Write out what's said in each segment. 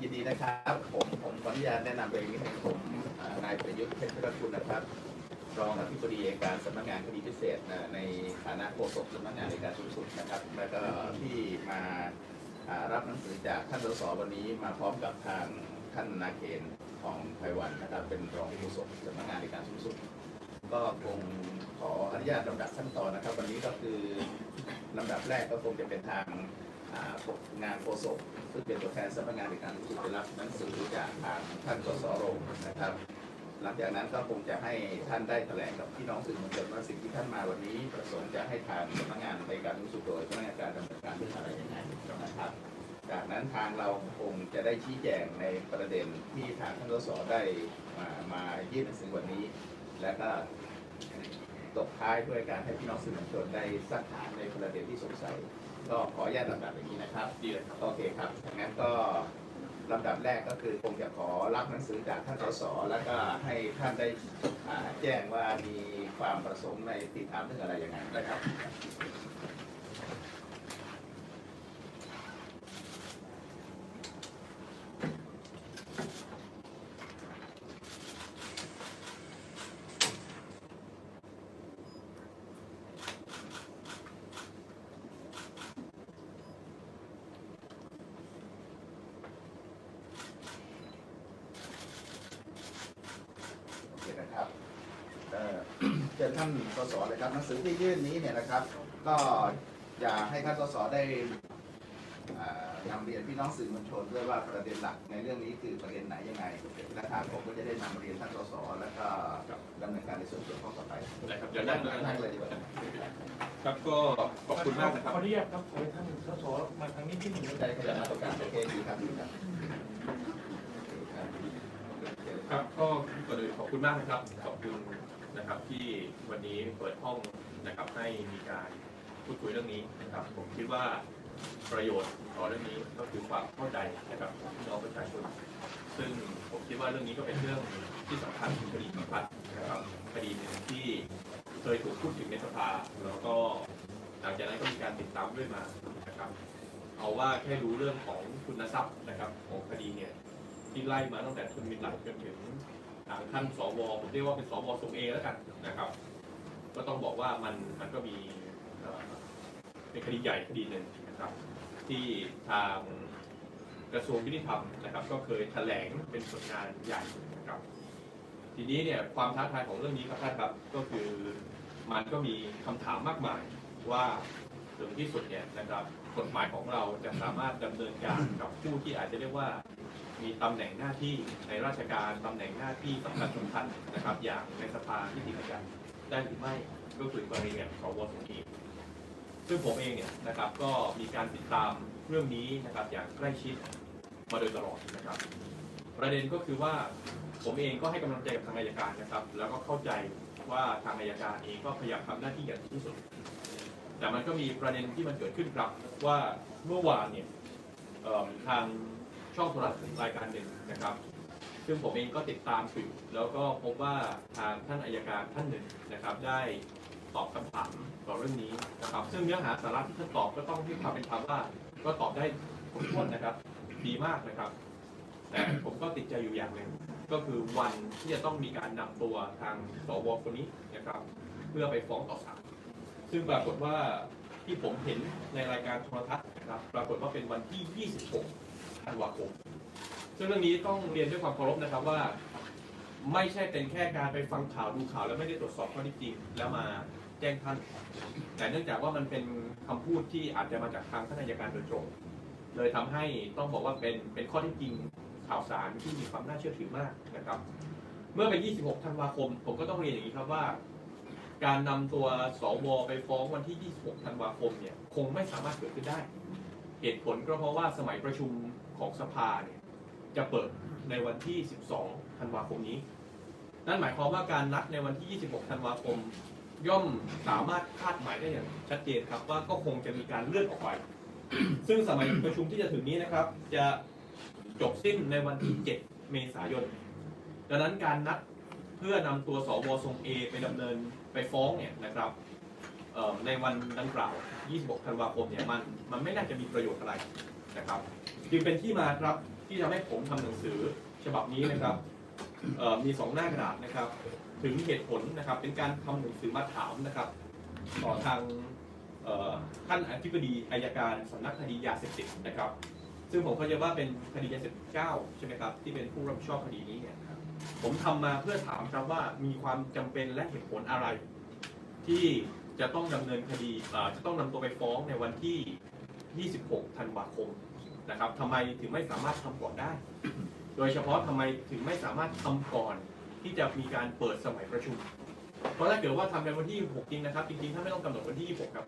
ยินดีนะครับผมผมขออนุญาตแนะนำตัวเองนิดนึงผมนายประยุทธ์เพชรพิรคุณนะครับ รองอธิบดีอัยการสำนักงานคดีพิเศษในฐานะโฆษกสำนักงานอัยการสูงสุดนะครับ แล้วก็ที่มารับหนังสือจากท่านสสวันนี้มาพร้อมกับทางท่านนาเคนทองไพวันนะครับ เป็นรองโฆษกสำนักงานอัยการสูงสุด ก็คงขออนุญาตลำดับขั้นตอนนะครับ วันนี้ก็คือลำดับแรกก็คงจะเป็นทาง งานโฆษกซึ่งเป็นตัวแทนสำนักงานในการสูงสุดไปรับหนังสือจากทางท่านสสโรงนะครับ หลังจากนั้นก็คงจะให้ท่านได้แถลงกับพี่น้องสื่อมวลชนว่าสิ่งที่ท่านมาวันนี้ ประสงค์จะให้ทางสำนักงานในการสูงสุดโดยสำนักงานการดำเนินการเรื่องอะไรยังไงนะครับ จากนั้นทางเราคงจะได้ชี้แจงในประเด็นที่ทางท่านสสได้มามายื่นหนังสือวันนี้ และก็ ตบท้ายด้วยการให้พี่น้องสื่อมวลชนได้สักถามในประเด็นที่สงสัย ก็ขออนุญาตลำดับอย่างนี้นะครับดีเลยครับโอเคครับงั้นก็ลำดับแรกก็คือคงจะขอรับหนังสือจากท่านสสแล้วก็ให้ท่านได้แจ้งว่ามีความประสงค์ในติดตามเรื่องอะไรยังไงนะครับ โอเคนะครับเอ่อ เชิญท่านสสเลยครับหนังสือที่ยื่นนี้เนี่ยนะครับ ก็อยากให้ท่านสสได้อ่านำเรียนพี่น้องสื่อมวลชนด้วยว่าประเด็นหลักใน เรื่องนี้คือประเด็นไหนยังไงนะครับผมก็จะได้นำเรียนท่านสสแล้วก็ดำเนินการในส่วนเกี่ยวข้องต่อไปนะครับเดี๋ยวนั่งนั่งเลยดีกว่าครับก็ขอบคุณมากนะครับขออนุญาตครับขอให้ท่านสสมาทางนี้ที่หนึ่งใจขยันมาตรงกลางโอเคดีครับดีครับครับครับก็ก่อนอื่นขอบคุณมากนะครับขอบคุณนะครับที่วันนี้เปิดห้องนะครับให้มีการพูดคุยเรื่องนี้นะครับผมคิดว่า ประโยชน์ต่อเรื่องนี้ก็คือความเข้าใจนะครับของพี่น้องประชาชนซึ่งผมคิดว่าเรื่องนี้ก็เป็นเรื่องที่สำคัญคดีพิพัฒน์นะครับคดีหนึ่งที่เคยถูกพูดถึงในสภาแล้วก็หลังจากนั้นก็มีการติดตามเรื่อยมานะครับ เอาว่าแค่รู้เรื่องของคุณทรัพย์นะครับของคดีเนี่ยที่ไล่มาตั้งแต่ทุนมินหลักจนถึงทางท่านสวผมเรียกว่าเป็นสวทรงเอแล้วกันนะครับ ก็ต้องบอกว่ามันมันก็มีเป็นคดีใหญ่คดีหนึ่ง นะครับ ที่ทางกระทรวงยุติธรรมนะครับ ก็เคยแถลงเป็นผลงานใหญ่นะครับ ทีนี้เนี่ยความท้าทายของเรื่องนี้ครับท่านครับก็คือมันก็มีคำถามมากมายว่าถึงที่สุดเนี่ยนะครับกฎหมายของเราจะสามารถดำเนินการกับผู้ที่อาจจะเรียกว่ามีตำแหน่งหน้าที่ในราชการตำแหน่งหน้าที่สำคัญสำคัญนะครับ อย่างในสภาที่ติบัญญัติได้หรือไม่ก็คือกรณีองวสงกี ซึ่งผมเองเนี่ยนะครับก็มีการติดตามเรื่องนี้นะครับอย่างใกล้ชิดมาโดยตลอดนะครับ ประเด็นก็คือว่าผมเองก็ให้กำลังใจกับทางอายการนะครับ แล้วก็เข้าใจว่าทางอายการเองก็พยายามทำหน้าที่อย่างดีที่สุด แต่มันก็มีประเด็นที่มันเกิดขึ้นครับว่าเมื่อวานเนี่ยทางช่องโทรทัศน์รายการหนึ่งนะครับ ซึ่งผมเองก็ติดตามอยู่แล้วก็พบว่าทางท่านอายการท่านหนึ่งนะครับได้ ตอบคำถามต่อเรื่องนี้นะครับ ซึ่งเนื้อหาสาระที่ท่านตอบก็ต้องให้ความเป็นธรรมว่าก็ตอบได้ครบถ้วนนะครับ ดีมากนะครับ แต่ผมก็ติดใจอยู่อย่างหนึ่งก็คือวันที่จะต้องมีการนำตัวทางสวคนนี้นะครับ เพื่อไปฟ้องต่อศาลซึ่งปรากฏว่าที่ผมเห็นในรายการโทรทัศน์นะครับ ปรากฏว่าเป็นวันที่ 26 ธันวาคม ซึ่งเรื่องนี้ต้องเรียนด้วยความเคารพนะครับว่า ไม่ใช่เป็นแค่การไปฟังข่าวดูข่าวแล้วไม่ได้ตรวจสอบข้อเท็จจริง แล้วมา แจ้งท่าน แต่เนื่องจากว่ามันเป็นคำพูดที่อาจจะมาจากทางท่านอัยการโดยตรง เลยทำให้ต้องบอกว่าเป็นเป็นข้อท็จจริงข่าวสารที่มีความน่าเชื่อถือมากนะครับ เมื่อเป็น26 ธันวาคม ผมก็ต้องเรียนอย่างนี้ครับว่า การนำตัวสวไปฟ้องวันที่ 26 ธันวาคมเนี่ยคงไม่สามารถเกิดขึ้นได้ เหตุผลก็เพราะว่าสมัยประชุมของสภาเนี่ยจะเปิดในวันที่ 12 ธันวาคมนี้ นั่นหมายความว่าการนัดในวันที่ 26 ธันวาคม ย่อมสามารถคาดหมายได้อย่างชัดเจนครับว่าก็คงจะมีการเลื่อนออกไป ซึ่งสมัยประชุมที่จะถึงนี้นะครับ จะจบสิ้นในวันที่ 7 เมษายน ดังนั้นการนัดเพื่อนำตัวสวทรงเอไปดำเนินไปฟ้องเนี่ยนะครับในวันดังกล่าว 26 ธันวาคมเนี่ยมันมันไม่น่าจะมีประโยชน์อะไรนะครับ จึงเป็นที่มาครับที่ที่ทำให้ผมทำหนังสือฉบับนี้นะครับมีสองหน้ากระดาษนะครับ ถึงเหตุผลนะครับ เป็นการทำหนังสือมาถามนะครับ ต่อทางเอ่อท่านอธิบดีอายการสำนักคดียาเสพติดนะครับ ซึ่งผมเข้าใจว่าเป็นคดียาเสพติดเก้าใช่ไหมครับที่เป็นผู้รับผิดชอบคดีนี้เนี่ยครับผมทำมาเพื่อถามครับว่ามีความจำเป็นและเหตุผลอะไร ที่จะต้องดำเนินคดีอ่อจะต้องนำตัวไปฟ้องในวันที่ 26 ธันวาคมนะครับทำไมถึงไม่สามารถทำก่อนได้ โดยเฉพาะทำไมถึงไม่สามารถทำก่อน ที่จะมีการเปิดสมัยประชุม เพราะถ้าเกิดว่าทำในวันที่ 6 จริงนะครับ จริงๆท่านไม่ต้องกำหนดวันที่ 26 ครับ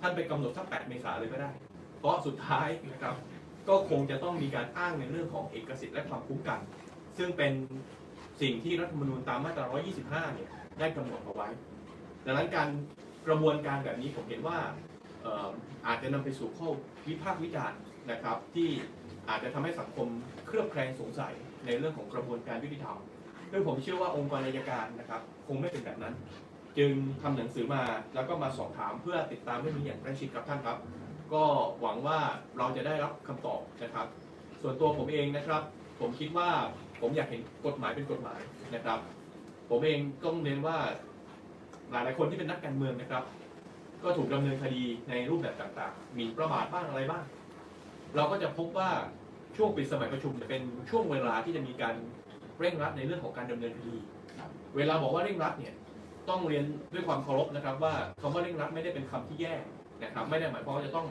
ท่านไปกำหนดสัก 8 เมษายนเลยก็ได้ เพราะสุดท้ายนะครับก็คงจะต้องมีการอ้างในเรื่องของเอกสิทธิ์และความคุ้มกัน ซึ่งเป็นสิ่งที่รัฐธรรมนูญตามมาตรา 125 เนี่ยได้กำหนดเอาไว้ ดังนั้นการกระบวนการแบบนี้ผมเห็นว่าออาจจะนำไปสู่ข้อวิพากษ์วิจารณ์นะครับ ที่อาจจะทำให้สังคมเครือบแคลงสงสัยในเรื่องของกระบวนการยุติธรรม ซึ่งผมเชื่อว่าองค์กรอัยการนะครับ คงไม่เป็นแบบนั้น จึงทำหนังสือมาแล้วก็มาสอบถามเพื่อติดตามเรื่องนี้อย่างใกล้ชิดครับท่านครับ ก็หวังว่าเราจะได้รับคำตอบนะครับ ส่วนตัวผมเองนะครับ ผมคิดว่าผมอยากเห็นกฎหมายเป็นกฎหมายนะครับ ผมเองต้องเน้นว่าหลายหลายคนที่เป็นนักการเมืองนะครับ ก็ถูกดำเนินคดีในรูปแบบต่างๆมีประมาทบ้างอะไรบ้าง เราก็จะพบว่าช่วงปิดสมัยประชุมจะเป็นช่วงเวลาที่จะมีการ เร่งรัดในเรื่องของการดำเนินคดี เวลาบอกว่าเร่งรัดเนี่ยต้องเรียนด้วยความเคารพนะครับ ว่าคำว่าเร่งรัดไม่ได้เป็นคำที่แย่นะครับไม่ได้หมายความว่าจะต้อง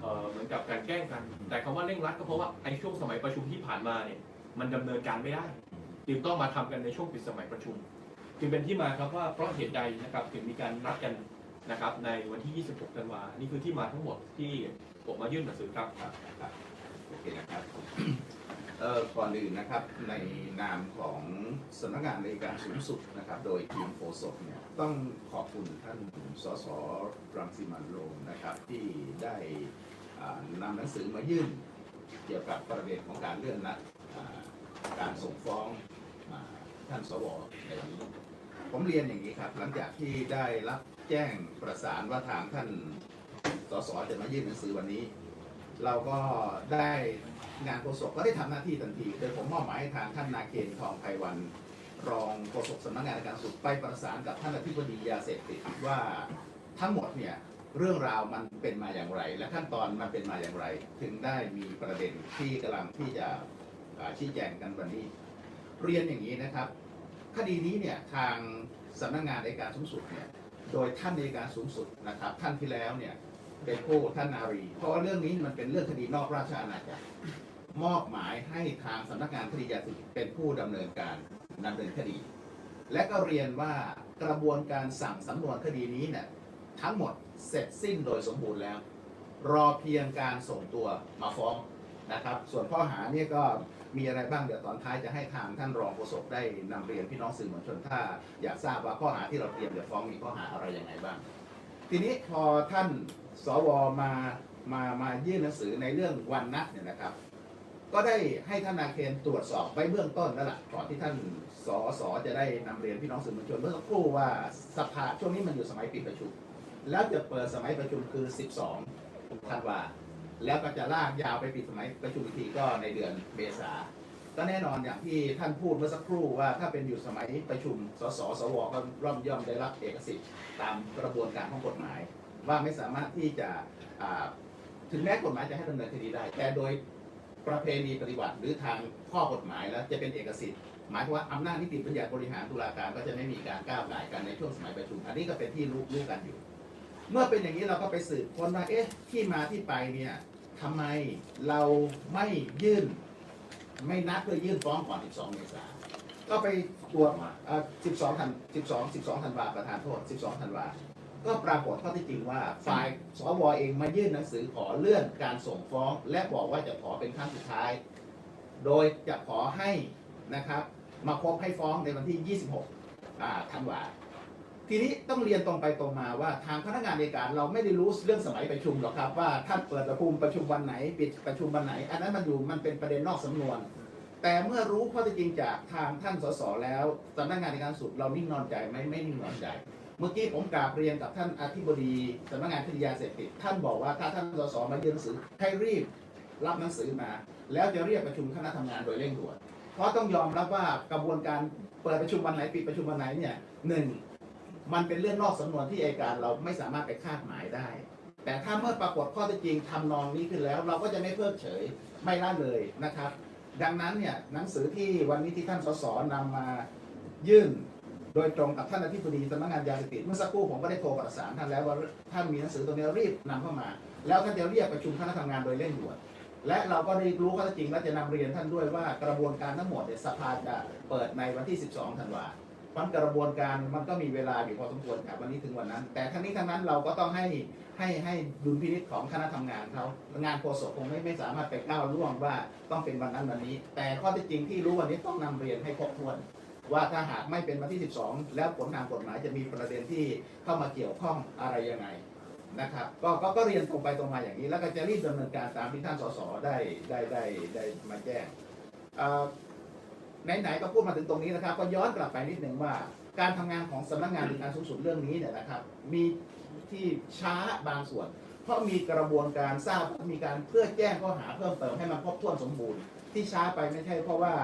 เออเหมือนกับการแกล้งกัน แต่คำว่าเร่งรัดก็เพราะว่าไอ้ช่วงสมัยประชุมที่ผ่านมาเนี่ยมันดำเนินการไม่ได้จึงต้องมาทำกันในช่วงปิดสมัยประชุมจึงเป็นที่มาครับว่าเพราะเหตุใดนะครับถึงมีการนัดกันนะครับในวันที่ 26 ธันวา นี่คือที่มาทั้งหมดที่ผมมายื่นหนังสือครับครับครับโอเคนะครับ เอ่อก่อนอื่นนะครับในนามของสำนักงานในการสูงสุดนะครับ โดยทีมโฆษกเนี่ยต้องขอบคุณท่านสสรังสิมันโรมนะครับ ที่ได้นำหนังสือมายื่น เกี่ยวกับประเด็นของการเลื่อนนัดอ่าการส่งฟ้องอ่าท่านสวในวันนี้ผมเรียนอย่างนี้ครับ หลังจากที่ได้รับแจ้งประสานว่าทางท่านสสจะมายื่นหนังสือวันนี้ เราก็ได้ งานโฆษกก็ได้ทำหน้าที่ทันที โดยผมมอบหมายให้ทางท่านนาเคนทองไพวัน รองโฆษกสำนักงานการสุดไปประสานกับท่านอธิบดียาเสพติดว่าทั้งหมดเนี่ยเรื่องราวมันเป็นมาอย่างไร และขั้นตอนมันเป็นมาอย่างไร ถึงได้มีประเด็นที่กำลังที่จะชี้แจงกันวันนี้ เรียนอย่างนี้นะครับ คดีนี้เนี่ยทางสำนักงานในการสูงสุดเนี่ยโดยท่านในการสูงสุดนะครับท่านที่แล้วเนี่ยเป็นผู้ท่านนารี เพราะว่าเรื่องนี้มันเป็นเรื่องคดีนอกราชอาณาจักร มอบหมายให้ทางสำนักงานคดียาเสพติดเป็นผู้ดำเนินการดำเนินคดี และก็เรียนว่ากระบวนการสั่งสำนวนคดีนี้เนี่ยทั้งหมดเสร็จสิ้นโดยสมบูรณ์แล้ว รอเพียงการส่งตัวมาฟ้องนะครับ ส่วนข้อหาเนี่ยก็มีอะไรบ้างเดี๋ยวตอนท้ายจะให้ทางท่านรองโฆษกได้นำเรียนพี่น้องสื่อมวลชนถ้า อยากทราบว่าข้อหาที่เราเตรียมจะฟ้องมีข้อหาอะไรยังไงบ้าง ทีนี้พอท่านสวมามามายื่นหนังสือในเรื่องวันนัดเนี่ยนะครับ ก็ได้ให้ท่านนาเคนตรวจสอบไว้เบื้องต้นแล้วล่ะก่อนที่ท่านสสจะได้นำเรียนพี่น้องสื่อมวลชนเมื่อสักครู่ว่าสภาช่วงนี้มันอยู่สมัยปิดประชุม แล้วจะเปิดสมัยประชุมคือ 12ธันวาแล้วก็จะลากยาวไปปิดสมัยประชุมอีกทีก็ในเดือนเมษาก็แน่นอนอย่างที่ท่านพูดเมื่อสักครู่ว่าถ้าเป็นอยู่สมัยประชุม สสสวก็ร่อมย่อมได้รับเอกสิทธิ์ตามกระบวนการของกฎหมาย ว่าไม่สามารถที่จะถึงแม้กฎหมายจะให้ดำเนินคดีได้ แต่โดย ประเพณีปฏิบัติหรือทางข้อกฎหมายแล้วจะเป็นเอกสิทธิ์ หมายถึงว่าอำนาจนิติบัญญัติบริหารตุลาการก็จะไม่มีการก้าวไก่กันในช่วงสมัยประชุม อันนี้ก็เป็นที่รู้รู้กันอยู่ เมื่อเป็นอย่างนี้เราก็ไปสืบค้นว่าเอ๊ะที่มาที่ไปเนี่ยทำไมเราไม่ยื่นไม่นัดเพื่อยื่นฟ้องก่อน 12 เมษายนก็ไปตรวจเอ่อ12 ธัน 12 12 ธันวาประธานโทษ 12 ธันวา ก็ปรากฏข้อที่จริงว่าฝ่ายสวเองมายื่นหนังสือขอเลื่อนการส่งฟ้อง และบอกว่าจะขอเป็นครั้งสุดท้าย โดยจะขอให้นะครับมาพบให้ฟ้องในวันที่ 26ธันวาทีนี้ต้องเรียนตรงไปตรงมาว่าทางพนักงานในการเราไม่ได้รู้เรื่องสมัยประชุมหรอกครับ ว่าท่านเปิดประชุมประชุมวันไหนปิดประชุมวันไหน อันนั้นมันอยู่มันเป็นประเด็นนอกสำนวน แต่เมื่อรู้ข้อเท็จจริงจากทางท่านสสแล้วสำนักงานในการสุดเรานิ่งนอนใจไหมไม่นิ่งนอนใจ เมื่อกี้ผมกราบเรียนกับท่านอธิบดีสำนักงานคดียาเสพติดท่านบอกว่าถ้าท่านสสมายื่นหนังสือให้รีบรับหนังสือมา แล้วจะเรียกประชุมคณะทำงานโดยเร่งด่วน เพราะต้องยอมรับว่ากระบวนการเปิดประชุมวันไหนปิดประชุมวันไหนเนี่ยหนึ่งมันเป็นเรื่องนอกสำนวนที่อัยการเราไม่สามารถไปคาดหมายได้ แต่ถ้าเมื่อปรากฏข้อเท็จจริงทำนองนี้ขึ้นแล้ว เราก็จะไม่เพิกเฉยไม่ละเลยนะครับ ดังนั้นเนี่ยหนังสือที่วันนี้ที่ท่านสสนำมายื่น โดยตรงกับท่านอธิบดีสำนักงานยาเสพติดเมื่อสักครู่ผมก็ได้โทรประสานท่านแล้วว่าท่านมีหนังสือตัวนี้รีบนำเข้ามา แล้วท่านจะเรียกประชุมคณะทำงานโดยเร่งด่วนและเราก็ได้รู้ข้อเท็จจริงและจะนำเรียนท่านด้วยว่ากระบวนการทั้งหมดเนี่ยสภาจะเปิดในวันที่ 12 ธันวาเพราะกระบวนการมันก็มีเวลาอยู่พอสมควรครับวันนี้ถึงวันนั้น แต่ทั้งนี้ทั้งนั้นเราก็ต้องให้ให้ให้ดุลพินิจของคณะทำงานเขางานโฆษกคงไม่ไม่สามารถไปก้าวล่วงว่าต้องเป็นวันนั้นวันนี้ แต่ข้อเท็จจริงที่รู้วันนี้ต้องนำเรียนให้ครบถ้วน ว่าถ้าหากไม่เป็นวันที่ 12 แล้วผลทางกฎหมายจะมีประเด็นที่เข้ามาเกี่ยวข้องอะไรยังไงนะครับก็ก็ก็เรียนตรงไปตรงมาอย่างนี้ แล้วก็จะรีบดำเนินการตามที่ท่านสสได้ได้ได้ได้มาแจ้งเอ่อไหนๆก็พูดมาถึงตรงนี้นะครับ ก็ย้อนกลับไปนิดหนึ่งว่า การทำงานของสำนักงานอัยการสูงสุดเรื่องนี้เนี่ยนะครับมีที่ช้าบางส่วน เพราะมีกระบวนการทราบมีการเพื่อแจ้งข้อหาเพิ่มเติมให้มันครบถ้วนสมบูรณ์ ที่ช้าไปไม่ใช่เพราะว่า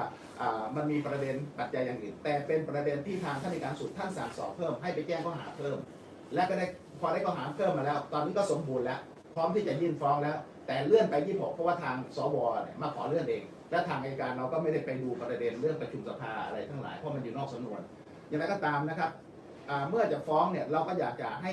มันมีประเด็นปัจจัยอย่างอื่น แต่เป็นประเด็นที่ทางท่านในการสุดท่านสั่งสอบเพิ่มให้ไปแจ้งข้อหาเพิ่ม และก็ได้พอได้ข้อหาเพิ่มมาแล้ว ตอนนี้ก็สมบูรณ์แล้ว พร้อมที่จะยื่นฟ้องแล้ว แต่เลื่อนไป 26 เพราะว่าทางสวเนี่ยมาขอเลื่อนเอง และทางอัยการเราก็ไม่ได้ไปดูประเด็นเรื่องประชุมสภาอะไรทั้งหลายเพราะมันอยู่นอกสำนวน อย่างไรก็ตามนะครับเมื่อจะฟ้องเนี่ยเราก็อยากจะให้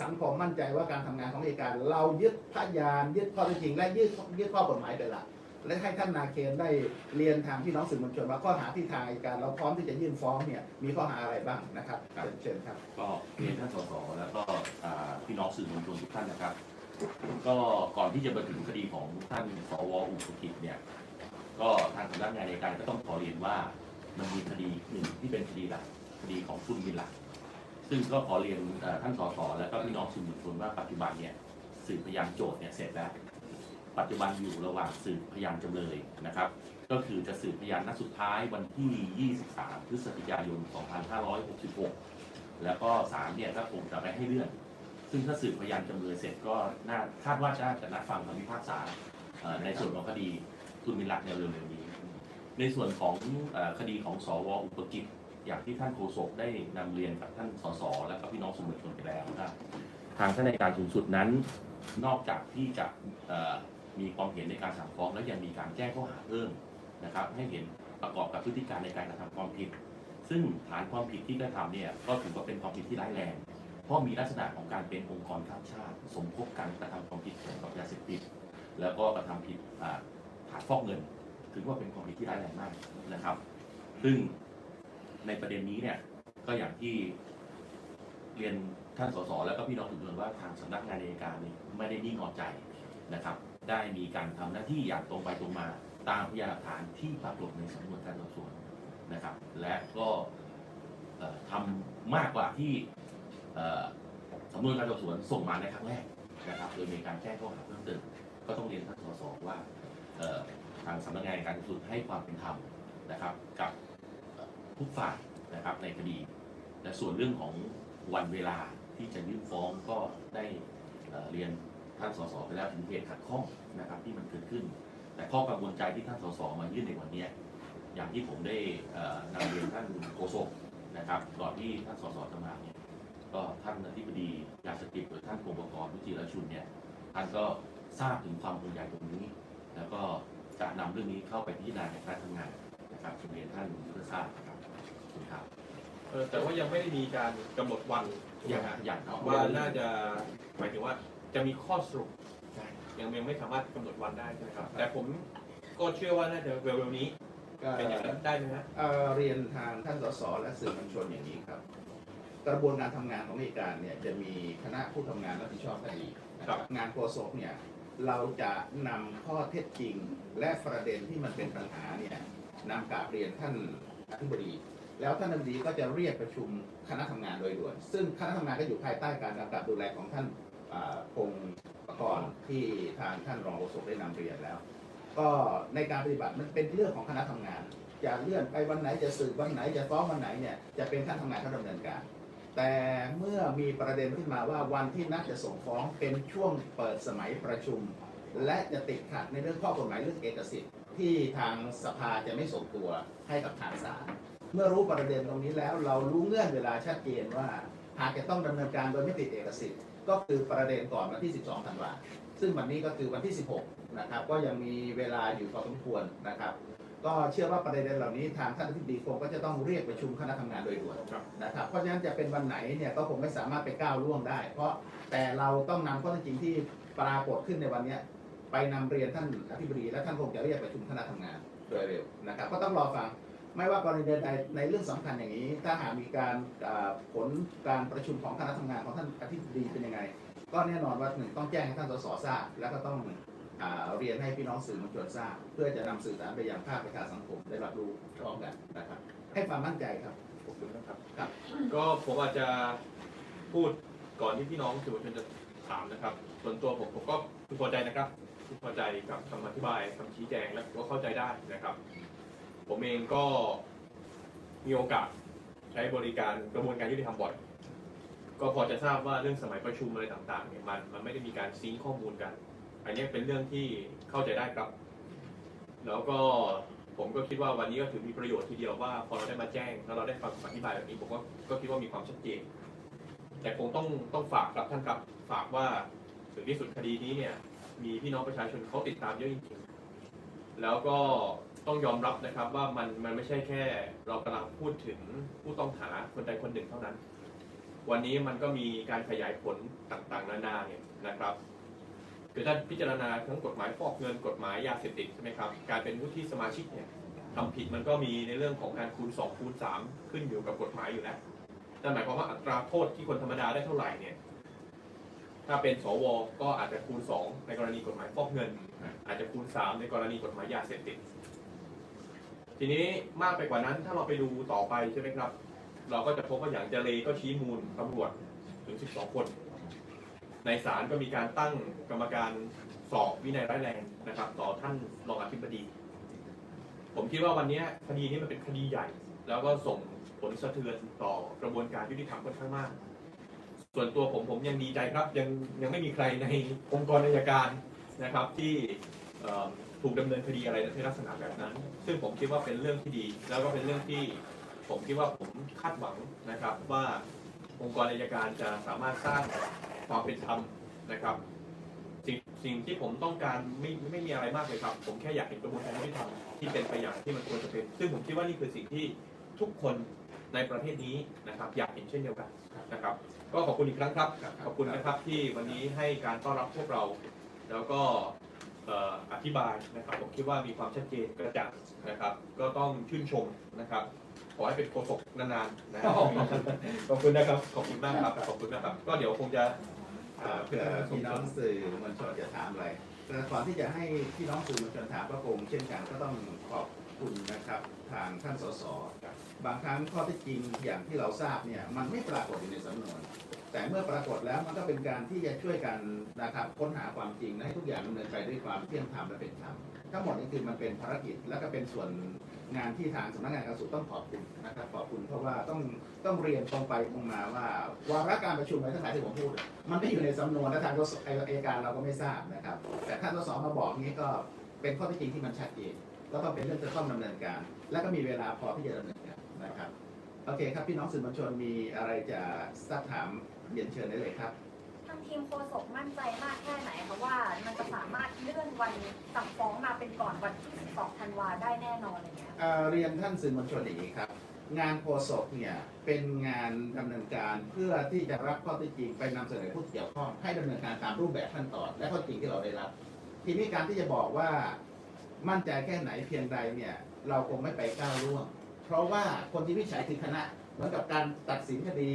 สังคมมั่นใจว่าการทำงานของอัยการ เรายึดพยานยึดข้อเท็จจริง และยึดยึดข้อกฎหมายเป็นหลัก และให้ท่านนาเคนได้เรียนทางพี่น้องสื่อมวลชนว่าข้อหาที่ทางอัยการเราพร้อมที่จะยื่นฟ้องเนี่ยมีข้อหาอะไรบ้างนะครับเชิญเชิญครับ ก็เรียนท่านสสแล้วก็อ่าพี่น้องสื่อมวลชนทุกท่านนะครับ ก็ก่อนที่จะมาถึงคดีของท่านสวอุปกิจเนี่ย ก็ทางสำนักงานในการก็ต้องขอเรียนว่ามันมีคดีหนึ่งที่เป็นคดีหลักคดีของคุณมินหลัก ซึ่งก็ขอเรียนเอ่อท่านสสแล้วก็พี่น้องสื่อมวลชนว่าปัจจุบันเนี่ยสืบพยานโจทย์เนี่ยเสร็จแล้ว ปัจจุบันอยู่ระหว่างสืบพยานจำเลยนะครับ ก็คือจะสืบพยานนัดสุดท้ายวันที่ 23 พฤศจิกายน 2566 แล้วก็ศาลเนี่ยก็คงจะไปให้เลื่อน ซึ่งถ้าสืบพยานจำเลยเสร็จก็น่าคาดว่าจะจะนัดฟังคำพิพากษาในส่วนของคดีทุนมินลักในเร็วๆนี้ ในส่วนของอคดีของสวอุปกิจอย่างที่ท่านโฆษกได้นำเรียนกับท่านสสและก็พี่น้องสื่อมวลชนไปแล้วนะครับทางท่านในการสูงสุดนั้นนอกจากที่จะ มีความเห็นในการสั่งฟ้องแล้วยังมีการแจ้งข้อหาเพิ่มนะครับ ให้เห็นประกอบกับพฤติการในการกระทำความผิด ซึ่งฐานความผิดที่กระทำเนี่ยก็ถือว่าเป็นความผิดที่ร้ายแรง เพราะมีลักษณะของการเป็นองค์กรข้ามชาติ สมคบกันกระทำความผิดเกี่ยวกับยาเสพติดแล้วก็กระทำผิดฐานฟอกเงิน ถือว่าเป็นความผิดที่ร้ายแรงมากนะครับ ซึ่งในประเด็นนี้เนี่ยก็อย่างที่เรียนท่านสสแล้วก็พี่น้องทุกคนว่าทางสำนักงานอัยการนี่ไม่ได้นิ่งนอนใจนะครับ ได้มีการทำหน้าที่อย่างตรงไปตรงมา ตามพยานหลักฐานที่ปรากฏในสำนวนการสอบสวนนะครับ และก็เอ่อทำมากกว่าที่สำนวนการสอบสวนส่งมาในครั้งแรกนะครับ โดยมีการแจ้งข้อหาเพิ่มเติมก็ต้องเรียนท่านสสว่าเอ่อทางสำนักงานการสูงสุดให้ความเป็นธรรมนะครับ กับทุกฝ่ายนะครับในคดี และส่วนเรื่องของวันเวลาที่จะยื่นฟ้องก็ได้เเรียน ท่านสสไปแล้วถึงเหตุขัดข้องนะครับที่มันเกิดขึ้น แต่ข้อกังวลใจที่ท่านสสมายื่นในวันเนี้ยอย่างที่ผมได้เอ่อนำเรียนท่านโฆษกนะครับก่อนที่ท่านสสจะมาเนี่ยก็ท่านอธิบดียาเสพติดโดยท่านพงศกรวิจิรชุนเนี่ยท่านก็ทราบถึงความห่วงใยตรงนี้ แล้วก็จะนำเรื่องนี้เข้าไปพิจารณาในการทำงานนะครับเรียนท่านเพื่อทราบนะครับขอบคุณครับเออแต่ว่ายังไม่ได้มีการกำหนดวันอย่างนะฮะอย่างครับว่าน่าจะหมายถึงว่า จะมีข้อสรุปใช่ยังยังไม่สามารถกำหนดวันได้ใช่ไหมครับ แต่ผมก็เชื่อว่าน่าจะเร็วๆนี้ก็เป็นอย่างนั้นได้ไหมฮะ เอ่อเรียนทางท่านสสและสื่อมวลชนอย่างนี้ครับ กระบวนการทำงานของอัยการเนี่ยจะมีคณะผู้ทำงานรับผิดชอบคดีนะครับงานโฆษกเนี่ยเราจะนำข้อเท็จจริง และประเด็นที่มันเป็นปัญหาเนี่ยนำกราบเรียนท่านอธิบดี แล้วท่านอธิบดีก็จะเรียกประชุมคณะทำงานโดยด่วน ซึ่งคณะทำงานก็อยู่ภายใต้การกำกับดูแลของท่านอ่า พงศ์ประกรณ์ที่ทางท่านรองโฆษกได้นำเรียนแล้ว ก็ในการปฏิบัติมันเป็นเรื่องของคณะทำงาน จะเลื่อนไปวันไหนจะสืบวันไหนจะฟ้องวันไหนเนี่ยจะเป็นท่านทำงานเขาดำเนินการ แต่เมื่อมีประเด็นขึ้นมาว่าวันที่นัดจะส่งฟ้องเป็นช่วงเปิดสมัยประชุม และจะติดขัดในเรื่องข้อกฎหมายเรื่องเอกสิทธิ์ที่ทางสภาจะไม่ส่งตัวให้กับทางศาลเมื่อรู้ประเด็นตรงนี้แล้วเรารู้เงื่อนเวลาชัดเจนว่าหากจะต้องดำเนินการโดยไม่ติดเอกสิทธิ์ ก็คือประเด็นก่อนวันที่ 12ธันวาซึ่งวันนี้ก็คือวันที่ 16 นะครับ ก็ยังมีเวลาอยู่พอสมควรนะครับ ก็เชื่อว่าประเด็นเหล่านี้ทางท่านอธิบดีคงก็จะต้องเรียกประชุมคณะทำงานโดยด่วนครับนะครับ เพราะฉะนั้นจะเป็นวันไหนเนี่ยก็คงไม่สามารถไปก้าวล่วงได้ เพราะแต่เราต้องนำข้อเท็จจริงที่ปรากฏขึ้นในวันเนี้ยไปนำเรียนท่านอธิบดีและท่านคงจะเรียกประชุมคณะทำงานโดยเร็วนะครับ ก็ต้องรอฟัง ไม่ว่ากรณีใดๆในเรื่องสำคัญอย่างนี้ ถ้าหากมีการอ่าผลการประชุมของคณะทำงานของท่านอธิบดีเป็นยังไง ก็แน่นอนว่าหนึ่งต้องแจ้งให้ท่านสสทราบแล้วก็ต้องอ่าเรียนให้พี่น้องสื่อมวลชนทราบ เพื่อจะนำสื่อสารไปยังภาคประชาสังคมได้รับรู้พร้อมกันนะครับ ให้ความมั่นใจครับขอบคุณนะครับครับ ก็ผมอาจจะพูดก่อนที่พี่น้องสื่อมวลชนจะถามนะครับ ส่วนตัวผมผมก็พึงพอใจนะครับพึงพอใจกับคำอธิบายคำชี้แจงและผมก็เข้าใจได้นะครับ ผมเองก็มีโอกาสใช้บริการกระบวนการยุติธรรมบ่อย ก็พอจะทราบว่าเรื่องสมัยประชุมอะไรต่างๆเนี่ยมันมันไม่ได้มีการซิงข้อมูลกัน อันนี้เป็นเรื่องที่เข้าใจได้ครับ แล้วก็ผมก็คิดว่าวันนี้ก็ถือมีประโยชน์ทีเดียวว่าพอเราได้มาแจ้งแล้วเราได้ฟังคำอธิบายแบบนี้ผมก็ก็คิดว่ามีความชัดเจน แต่คงต้องต้องฝากครับท่านครับฝากว่าถึงที่สุดคดีนี้เนี่ยมีพี่น้องประชาชนเขาติดตามเยอะจริงๆแล้วก็ ต้องยอมรับนะครับว่ามันมันไม่ใช่แค่ เรากำลังพูดถึงผู้ต้องหาคนใดคนหนึ่งเท่านั้น วันนี้มันก็มีการขยายผลต่างๆ นานาเนี่ยนะครับคือถ้าพิจารณาทั้งกฎหมายฟอกเงินกฎหมายยาเสพติดใช่ไหมครับการเป็นวุฒิสมาชิกเนี่ยทำผิดมันก็มีในเรื่องของการคูณ2คูณ3ขึ้นอยู่กับกฎหมายอยู่แล้วนั่นหมายความว่าอัตราโทษที่คนธรรมดาได้เท่าไหร่เนี่ยถ้าเป็นสวก็อาจจะคูณ 2 ในกรณีกฎหมายฟอกเงิน อาจจะคูณ 3 ในกรณีกฎหมายยาเสพติด ทีนี้มากไปกว่านั้นถ้าเราไปดูต่อไปใช่ไหมครับ เราก็จะพบว่าอย่างเจเลก็ชี้มูลตำรวจถึง 12 คน ในศาลก็มีการตั้งกรรมการสอบวินัยร้ายแรงนะครับ ต่อท่านรองอธิบดี ผมคิดว่าวันนี้คดีนี้มันเป็นคดีใหญ่ แล้วก็ส่งผลสะเทือนต่อกระบวนการยุติธรรมค่อนข้างมาก ส่วนตัวผมผมยังดีใจครับ ยังยังไม่มีใครในองค์กรอัยการนะครับที่ ถูกดำเนินคดีอะไรในลักษณะแบบนั้น ซึ่งผมคิดว่าเป็นเรื่องที่ดี แล้วก็เป็นเรื่องที่ผมคิดว่าผมคาดหวังนะครับว่าองค์กรอัยการจะสามารถสร้างความเป็นธรรมนะครับ สิ่งสิ่งที่ผมต้องการไม่ไม่มีอะไรมากเลยครับ ผมแค่อยากเห็นกระบวนการยุติธรรมที่เป็นไปอย่างที่มันควรจะเป็น ซึ่งผมคิดว่านี่คือสิ่งที่ทุกคนในประเทศนี้นะครับ อยากเห็นเช่นเดียวกันนะครับ ก็ขอบคุณอีกครั้งครับ ขอบคุณนะครับที่วันนี้ให้การต้อนรับพวกเรา แล้วก็เอ่ออธิบายนะครับผมคิดว่ามีความชัดเจนกระจ่างนะครับ ก็ต้องชื่นชมนะครับ ขอให้เป็นโฆษกนานๆนะครับขอบคุณนะครับขอบคุณมากครับขอบคุณนะครับ ก็เดี๋ยวคงจะเอ่อเผื่อพี่น้องสื่อมวลชนจะถามอะไรแต่ก่อนที่จะให้พี่น้องสื่อมวลชนถามก็คงเช่นกันก็ต้องขอบ คุณนะครับทางท่านสสบางครั้งข้อที่จริงอย่างที่เราทราบเนี่ยมันไม่ปรากฏอยู่ในสำนวน แต่เมื่อปรากฏแล้วมันก็เป็นการที่จะช่วยกันนะครับค้นหาความจริงให้ทุกอย่างดำเนินไปด้วยความเที่ยงธรรมและเป็นธรรมทั้งหมดนี้คือมันเป็นภารกิจและก็เป็นส่วนงานที่ทางสำนักงานการสูตต้องขอบคุณนะครับขอบคุณเพราะว่าต้องต้องเรียนตรงไปตรงมาว่าวาระการประชุมอะไรทั้งหลายที่ผมพูด มันไม่อยู่ในสำนวนและทางอัยการเราก็ไม่ทราบนะครับ แต่ท่านสสมาบอกนี้ก็เป็นข้อเท็จจริงที่มันชัดเจน แล้วก็เป็นเรื่องจะต้องดำเนินการ และก็มีเวลาพอที่จะดำเนินการนะครับโอเคครับพี่น้องสื่อมวลชนมีอะไรจะซักถามเรียนเชิญได้เลยครับทางทีมโฆษกมั่นใจมากแค่ไหนคะว่ามันจะสามารถเลื่อนวันสั่งฟ้องมาเป็นก่อนวันที่ 12 ธันวาได้แน่นอนอะไรเงี้ยเอ่อเรียนท่านสื่อมวลชนอย่างนี้ครับ งานโฆษกเนี่ยเป็นงานดำเนินการเพื่อที่จะรับข้อเท็จจริงไปนำเสนอผู้เกี่ยวข้องให้ดำเนินการตามรูปแบบขั้นตอน และข้อจริงที่เราได้รับ ทีนี้การที่จะบอกว่า มั่นใจแค่ไหนเพียงใดเนี่ยเราคงไม่ไปก้าวล่วง เพราะว่าคนที่วิจัยคือคณะเหมือนกับการตัดสินคดี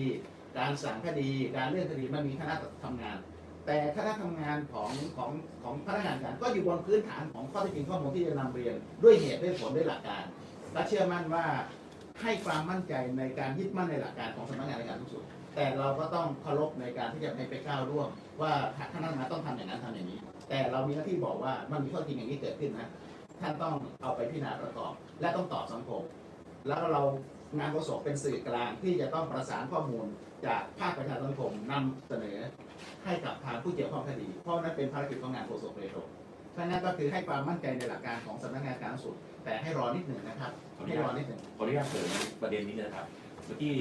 การสั่งคดี การเลื่อนคดีมันมีคณะทำงาน แต่คณะทำงานของของของพนักงานการก็อยู่บนพื้นฐานของข้อเท็จจริงข้อมูลที่จะนำเรียน ด้วยเหตุด้วยผลด้วยหลักการและเชื่อมั่นว่าให้ความมั่นใจในการยึดมั่นในหลักการของสำนักงานในการทุกส่วนแต่เราก็ต้องเคารพในการที่จะไม่ไปก้าวร่วงว่าท่านนักงานต้องทำอย่างนั้นทำอย่างนี้ แต่เรามีหน้าที่บอกว่ามันมีข้อจริงอย่างนี้เกิดขึ้นนะ ท่านต้องเอาไปพิจารณาประกอบ และต้องตอบสังคม แล้วเรางานโฆษกเป็นสื่อกลางที่จะต้องประสานข้อมูลจากภาคประชาสังคมนำเสนอให้กับทางผู้เกี่ยวข้องคดี เพราะนั้นเป็นภารกิจของงานโฆษกโดยตรงเพราะฉะนั้นก็คือให้ความมั่นใจในหลักการของสำนักงานการสุด แต่ให้รอนิดหนึ่งนะครับให้รอนิดหนึ่งขออนุญาตเสริมประเด็นนี้นะครับ เมื่อกี้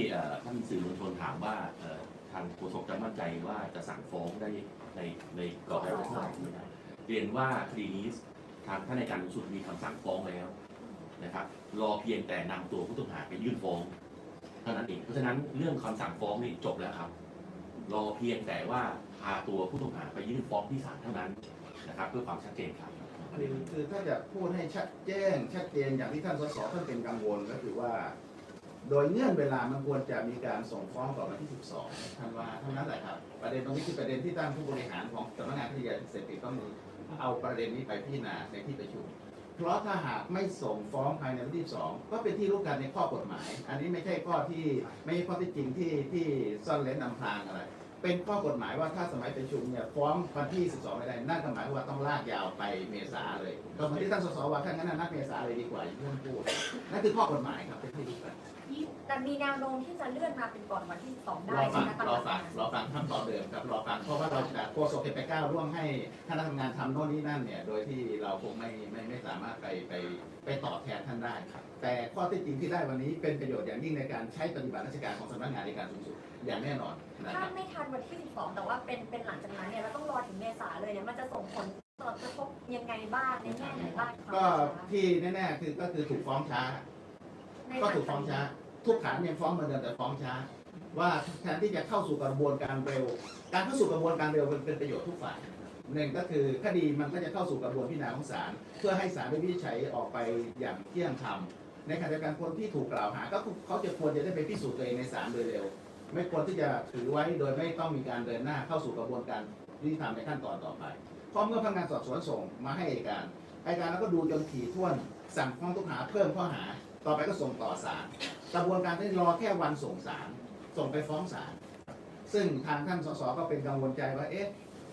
ท่านสื่อมวลชนถามว่าทางโฆษกจะมั่นใจว่าจะสั่งฟ้องได้ในในกรอบการฟ้องไม่ได้เรียนว่าคดีนี้ ทางท่านในการสูงสุดมีคำสั่งฟ้องแล้วนะครับ รอเพียงแต่นำตัวผู้ต้องหาไปยื่นฟ้องเท่านั้นเองเพราะฉะนั้นเรื่องคำสั่งฟ้องนี่จบแล้วครับ รอเพียงแต่ว่าพาตัวผู้ต้องหาไปยื่นฟ้องที่ศาลเท่านั้นนะครับ เพื่อความชัดเจนครับ ประเด็นคือถ้าจะพูดให้ชัดแจ้ง ชัดเจนอย่างที่ท่านสสท่านเป็นกังวลก็คือว่า โดยเงื่อนเวลามันควรจะมีการส่งฟ้องก่อนวันที่ 12ธันวาเท่านั้นแหละครับ ประเด็นตรงนี้คือประเด็นที่ท่านผู้บริหารของสำนักงานคดียาเสพติดต้อง เอาประเด็นนี้ไปพิจารณาในที่ประชุม เพราะถ้าหากไม่ส่งฟ้องภายในวันที่12ก็เป็นที่รู้กันในข้อกฎหมาย อันนี้ไม่ใช่ข้อที่ไม่ใช่ข้อที่จริงที่ที่ซ่อนเล้นอำพรางอะไร เป็นข้อกฎหมายว่าถ้าสมัยประชุมเนี่ยฟ้องวันที่ 12ไม่ได้นั่นหมายว่าต้องลากยาวไปเมษาเลยก็เหมือนที่ท่านสสว่าถ้านงั้นนะนัดเมษาเลยดีกว่าอย่างที่ท่านพูดนั่นคือข้อกฎหมายครับเป็นที่รู้กัน แต่มีแนวโน้มที่จะเลื่อนมาเป็นก่อนวันที่12ได้รอใช่ฟังไหมตามรหอลักฟักางรรอฟังขั้นตอนเดิมครับรอฟังเพราะว่าเราจะโฆษกไปก้าวร่วงให้คณะทำงานทำโน่นนี่นั่นเนี่ย โดยที่เราคงไม่ไม่ไม่สามารถไปไปไปตอบแทนท่านได้ครับแต่ข้อเที่จริงที่ได้วันนี้เป็นประโยชน์อย่างยิ่งในการใช้ปฏิบัติราชการของสำนักงานในการสูงสุดอย่างแน่นอนนะคถ้ารับ ไม่ทันวันที่12แต่ว่าเป็นเป็นหลังจากนั้นเนี่ยเราต้องรอถึงเมษาเลยเนี่ยมันจะส่งผลต่อกระทบยังไงบ้างในแง่ไหนบ้างก็ที่แน่ๆคือก็คือถูกฟ้องช้า ในก็ถูกฟ้องช้า ทุกฐานยังฟ้องเหมือนเดิมแต่ฟ้องช้า ว่าแทนที่จะเข้าสู่กระบวนการเร็ว การเข้าสู่กระบวนการเร็วเป็นเป็นประโยชน์ทุกฝ่ายหนึ่งก็คือคดีมันก็จะเข้าสู่กระบวนพิจารณาของศาลเพื่อให้ศาลได้วินิจฉัยออกไปอย่างเที่ยงธรรมในขณะเดียวกันคนที่ถูกกล่าวหา ก็เขาจะควรจะได้ไปพิสูจน์ตัวเองในศาลโดยเร็ว ไม่ควรที่จะถือไว้โดยไม่ต้องมีการเดินหน้าเข้าสู่กระบวนการยุติธรรมในขั้นตอนต่อไปพราะเมื่อพนักงานสอบสวนส่งมาให้อัยการอัยการแล้วก็ดูจนถี่ถ้วนสั่งฟ้องทุกหาเพิ่มข้อหา ต่อไปก็ส่งต่อศาล กระบวนการที่รอแค่วันส่งศาลส่งไปฟ้องศาลซึ่งทางท่านสสก็เป็นกังวลใจว่าเอ๊ะ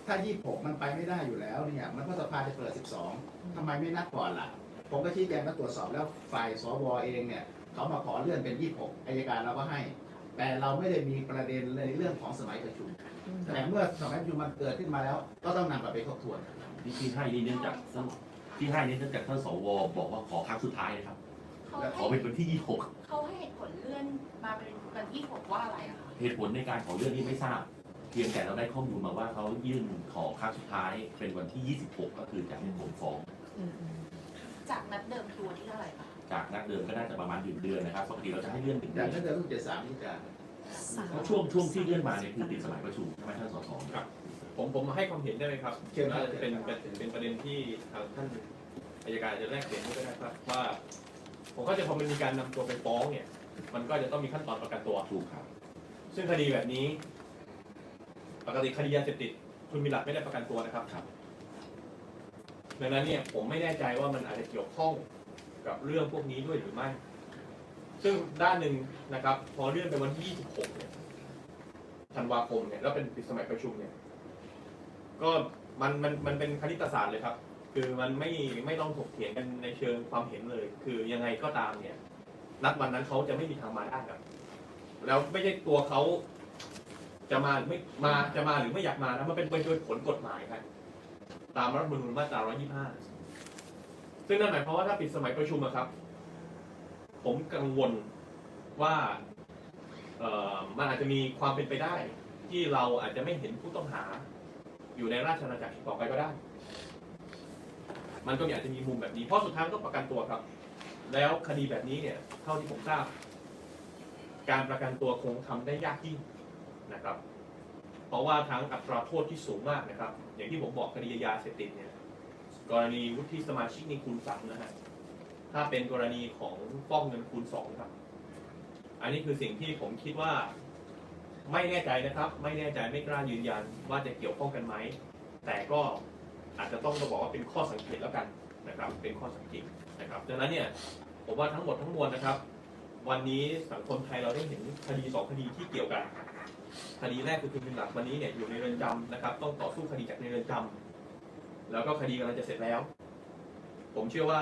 ถ้า 26 มันไปไม่ได้อยู่แล้วเนี่ยมันก็สภาจะเปิด 12ทำไมไม่นัดก่อนล่ะ ผมก็ชี้แจงมาตรวจสอบแล้วฝ่ายสวเองเนี่ยเขามาขอเลื่อนเป็น 26อายการเราก็ให้ แต่เราไม่ได้มีประเด็นในเรื่องของสมัยประชุมแต่เมื่อสมัยประชุมมันเกิดขึ้นมาแล้ว ก็ต้องนำกลับไปทบทวนที่ที่ให้นี่เนื่องจากที่ให้นี่เนื่องจากท่านสวบอกว่าขอครั้งสุดท้ายนะครับ เขาและขอให้เป็นวันที่ เขาให้เหตุผลเลื่อนมาเป็นวันที่หกว่าอะไรอะคะ26 เหตุผลในการขอเลื่อนนี่ไม่ทราบ เพียงแต่เราได้ข้อมูลมาว่าเขายื่นขอครั้งสุดท้ายเป็นวันที่ 26 ก็คือจะให้ผมฟ้อง จากนัดเดิมคือวันที่เท่าไหร่คะจากนักเดิมก็น่าจะประมาณหนึ่งเดือนนะครับปกติเราจะให้เลื่อนหนึ่งอเดืย่าองนนั้นเดิมต้องเจ็ดสามที่การเพราะช่วงช่วงที่เลื่อนมาเนี่ยคือติดสมัยประชุมใช่ไหมท่านสสผมผมให้ความเห็นได้ไหมครับเชิญครับน่าจะเป็นเป็นเป็นประเด็นที่ทางท่านอายการจะแลกเปลี่ยนก็ได้ครับว่า ผมเข้าใจพอมันมีการนำตัวไปฟ้องเนี่ย มันก็จะต้องมีขั้นตอนประกันตัว ถูกครับ ซึ่งคดีแบบนี้ ปกติคดียาเสพติด คุณมีหลักไม่ได้ประกันตัวนะครับครับ ดังนั้นเนี่ยผมไม่แน่ใจว่ามันอาจจะเกี่ยวข้องกับเรื่องพวกนี้ด้วยหรือไม่ ซึ่งด้านหนึ่งนะครับ พอเลื่อนไปวันที่ 26 เนี่ยธันวาคมเนี่ยแล้วเป็นปิดสมัยประชุมเนี่ย ก็มันมันมันเป็นคณิตศาสตร์เลยครับ คือมันไม่ไม่ต้องถกเถียงกันในเชิงความเห็นเลย คือยังไงก็ตามเนี่ย นัดวันนั้นเขาจะไม่มีทางมาได้ครับ แล้วไม่ใช่ตัวเขาจะมาไม่มาจะมาหรือไม่อยากมานะมันเป็นไปโดยผลกฎหมายครับตามรัฐธรรมนูญมาตรา 125 ซึ่งนั่นหมายความว่าถ้าปิดสมัยประชุมอะครับ ผมกังวลว่ามันอาจจะมีความเป็นไปได้ ที่เราอาจจะไม่เห็นผู้ต้องหา อยู่ในราชอาณาจักรอีกต่อไปก็ได้ มันก็อาจจะมีมุมแบบนี้ เพราะสุดท้ายต้องประกันตัวครับ แล้วคดีแบบนี้เนี่ย เท่าที่ผมทราบ การประกันตัวคงทำได้ยากยิ่งนะครับ เพราะว่าทั้งอัตราโทษที่สูงมากนะครับ อย่างที่ผมบอกคดียาเสพติดเนี่ย กรณีวุฒิสมาชิกนี่คูณสามนะฮะ ถ้าเป็นกรณีของฟ้องเงินคูณสองครับ อันนี้คือสิ่งที่ผมคิดว่าไม่แน่ใจนะครับ ไม่แน่ใจไม่กล้ายืนยันว่าจะเกี่ยวข้องกันไหม แต่ก็ ต้องบอกว่าเป็นข้อสังเกตแล้วกันนะครับ เป็นข้อสังเกตนะครับดังนั้นเนี่ยผมว่าทั้งหมดทั้งมวลนะครับ วันนี้สังคมไทยเราได้เห็นคดีสองคดีที่เกี่ยวกันคดีแรกคือคุณบินหลักวันนี้เนี่ยอยู่ในเรือนจำนะครับ ต้องต่อสู้คดีจากในเรือนจำแล้วก็คดีกำลังจะเสร็จแล้ว ผมเชื่อว่า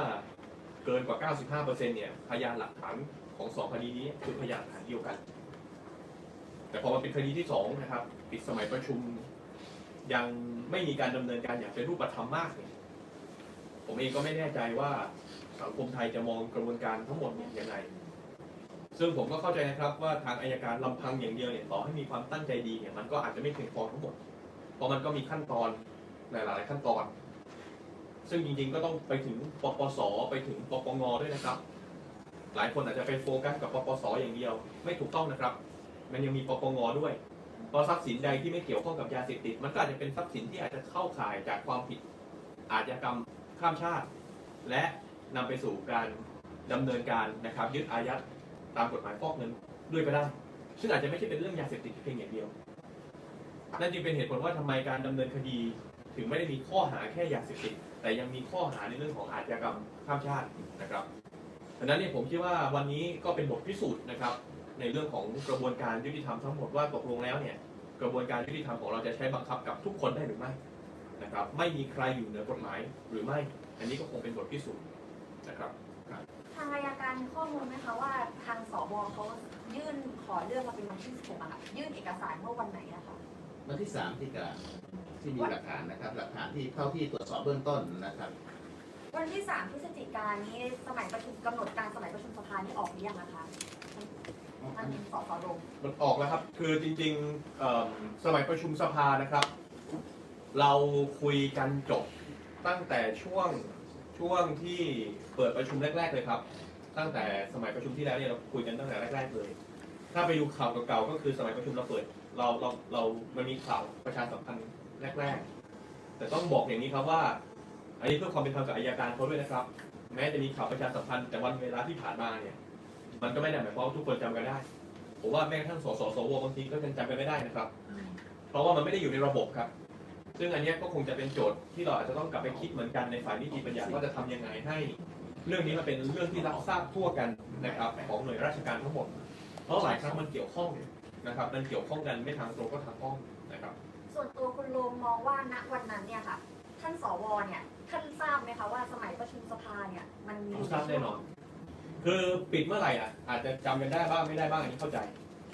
เกินกว่า 95%เนี่ยพยานหลักฐานของสองคดีนี้คือพยานฐานเดียวกัน แต่พอมาเป็นคดีที่สองนะครับปิดสมัยประชุมยัง ไม่มีการดำเนินการอย่างเป็นรูปธรรมมากเนี่ยผมเองก็ไม่แน่ใจว่าสังคมไทยจะมองกระบวนการทั้งหมดเนี่ยยังไง ซึ่งผมก็เข้าใจนะครับว่าทางอายการลำพังอย่างเดียวเนี่ยต่อให้มีความตั้งใจดีเนี่ยมันก็อาจจะไม่เพียงพอทั้งหมด เพราะมันก็มีขั้นตอนหลายๆขั้นตอน ซึ่งจริงๆก็ต้องไปถึงปปสไปถึงปปงด้วยนะครับ หลายคนอาจจะไปโฟกัสกับปปสอย่างเดียว ไม่ถูกต้องนะครับ มันยังมีปปงด้วย เพราะทรัพย์สินใดที่ไม่เกี่ยวข้องกับยาเสพติด มันก็อาจจะเป็นทรัพย์สินที่อาจจะเข้าข่ายจากความผิดอาชญากรรมข้ามชาติ และนำไปสู่การดำเนินการนะครับยึดอายัดตามกฎหมายฟอกเงินด้วยก็ได้ ซึ่งอาจจะไม่ใช่เป็นเรื่องยาเสพติดเพียงอย่างเดียวนั่นจึงเป็นเหตุผลว่าทำไมการดำเนินคดี ถึงไม่ได้มีข้อหาแค่ยาเสพติดแต่ยังมีข้อหาในเรื่องของอาชญากรรมข้ามชาตินะครับดังนั้นเนี่ยผมคิดว่าวันนี้ก็เป็นบทพิสูจน์นะครับ ในเรื่องของกระบวนการยุติธรรมทั้งหมดว่าตกลงแล้วเนี่ยกระบวนการยุติธรรมของเราจะใช้บังคับกับทุกคนได้หรือไม่นะครับ ไม่มีใครอยู่เหนือกฎหมายหรือไม่ อันนี้ก็คงเป็นบทพิสูจน์นะครับทางอายการมีข้อมูลไหมคะว่าทางสวเขายื่นขอเลื่อนมาเป็นวันที่16อะค่ะยื่นเอกสารเมื่อวันไหนอะคะวันที่สามที่การที่มีหลักฐานนะครับ หลักฐานที่เท่าที่ตรวจสอบเบื้องต้นนะครับ วันที่3พฤศจิกายนนี้สมัยประชุมกำหนดการสมัยประชุมสภานี่ออกหรือยังอะคะ ท่านสสลงมันออกแล้วครับ คือจริงๆเอิ่มสมัยประชุมสภานะครับ เราคุยกันจบตั้งแต่ช่วงช่วงที่เปิดประชุมแรก ๆ เลยครับ ตั้งแต่สมัยประชุมที่แล้วเนี่ยเราคุยกันตั้งแต่แรก ๆ เลย ถ้าไปดูข่าวเก่าๆก็คือสมัยประชุมเราเปิด เราเราเรามันมีข่าวประชาสัมพันธ์แรก ๆ แต่ต้องบอกอย่างนี้ครับว่า อันนี้เพื่อความเป็นธรรมกับอายการเขาด้วยนะครับ แม้จะมีข่าวประชาสัมพันธ์แต่วันเวลาที่ผ่านมาเนี่ย มันก็ไม่ได้หมายความว่าทุกคนจำกันได้ ผมว่าแม้กระทั่งสสสวบางทีก็ยังจำกันไม่ได้นะครับ เพราะว่ามันไม่ได้อยู่ในระบบครับ ซึ่งอันเนี้ยก็คงจะเป็นโจทย์ที่เราอาจจะต้องกลับไปคิดเหมือนกันในฝ่ายนิติบัญญัติว่าจะทำยังไงให้ เรื่องนี้มันเป็นเรื่องที่รับทราบทั่วกันนะครับของหน่วยราชการทั้งหมด เพราะหลายครั้งมันเกี่ยวข้องนะครับ มันเกี่ยวข้องกันไม่ทางตรงก็ทางอ้อมนะครับ ส่วนตัวคุณโรมมองว่าณวันนั้นเนี่ยค่ะ ท่านสวเนี่ยท่านทราบไหมคะว่าสมัยประชุมสภาเนี่ยมันมีทราบแน่นอน คือปิดเมื่อไหร่อะอาจจะจำกันได้บ้างไม่ได้บ้างอันนี้เข้าใจ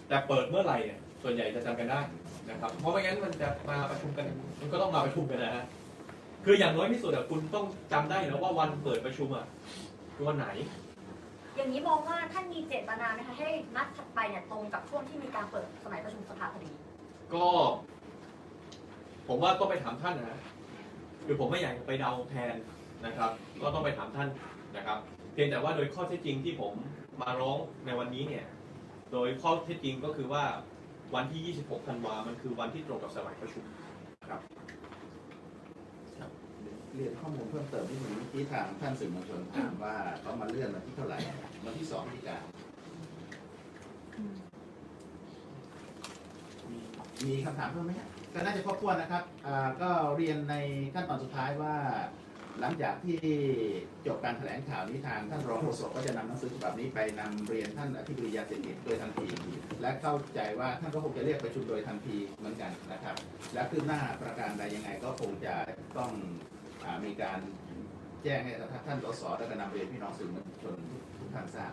แต่เปิดเมื่อไหร่เนี่ยส่วนใหญ่จะจำกันได้นะครับ เพราะไม่งั้นมันจะมาประชุมกันมันก็ต้องมาประชุมกันนะฮะคืออย่างน้อยที่สุดอะคุณต้องจำได้นะว่าวันเปิดประชุมอะคือวันไหน อย่างนี้มองว่าท่านมีเจตนาไหมคะให้นัดถัดไปเนี่ยตรงกับช่วงที่มีการเปิดสมัยประชุมสภาพอดี ก็ ผมว่าต้องไปถามท่านนะคือผมไม่อยากจะไปเดาแทนนะครับ ก็ต้องไปถามท่านนะครับ เพียงแต่ว่าโดยข้อเท็จจริงที่ผมมาร้องในวันนี้เนี่ย โดยข้อเท็จจริงก็คือว่าวันที่ 26 ธันวา มันคือวันที่ตรงกับสมัยประชุมเรียนข้อมูลเพิ่มเติมที่เมื่อกี้ทางท่านสื่อมวลชนถามว่าเขามาเลื่อนวันที่เท่าไหร่ วันที่สองที่การมีคำถามเพิ่มไหมก็น่าจะครบถ้วนนะครับ ก็เรียนในขั้นตอนสุดท้ายว่า หลังจากที่จบการแถลงข่าวนี้ทางท่านรองโฆษกก็จะนำหนังสือฉบับนี้ไปนำเรียนท่านอธิบดียาเสพติดโดยทันที และเข้าใจว่าท่านก็คงจะเรียกประชุมโดยทันทีเหมือนกันนะครับ และคืบหน้าประการใดยังไงก็คงจะต้องอามีการแจ้งให้ท่านสสและก็นำเรียนพี่น้องสื่อมวลชนทุกท่านทราบ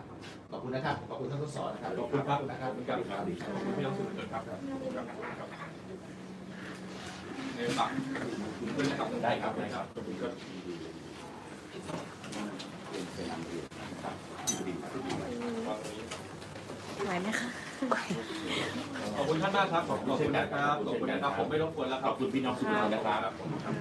ขอบคุณนะครับขอบคุณท่านสสนะครับขอบคุณครับนะครับขอบคุณครับสวัสดีครับไม่ต้องสื่อมวลชนครับครับครับ ในฝั่งคุณด้วยนะครับได้ครับได้ครับขอบคุณครับเป็นนำเรียนนะครับที่ปรึกษาไหวไหมคะขอบคุณท่านมากครับขอบคุณนะครับขอบคุณนะครับผมไม่รบกวนแล้วคขรัอบบคุณพี่น้องสื่อมวลชนนะครับผมครับ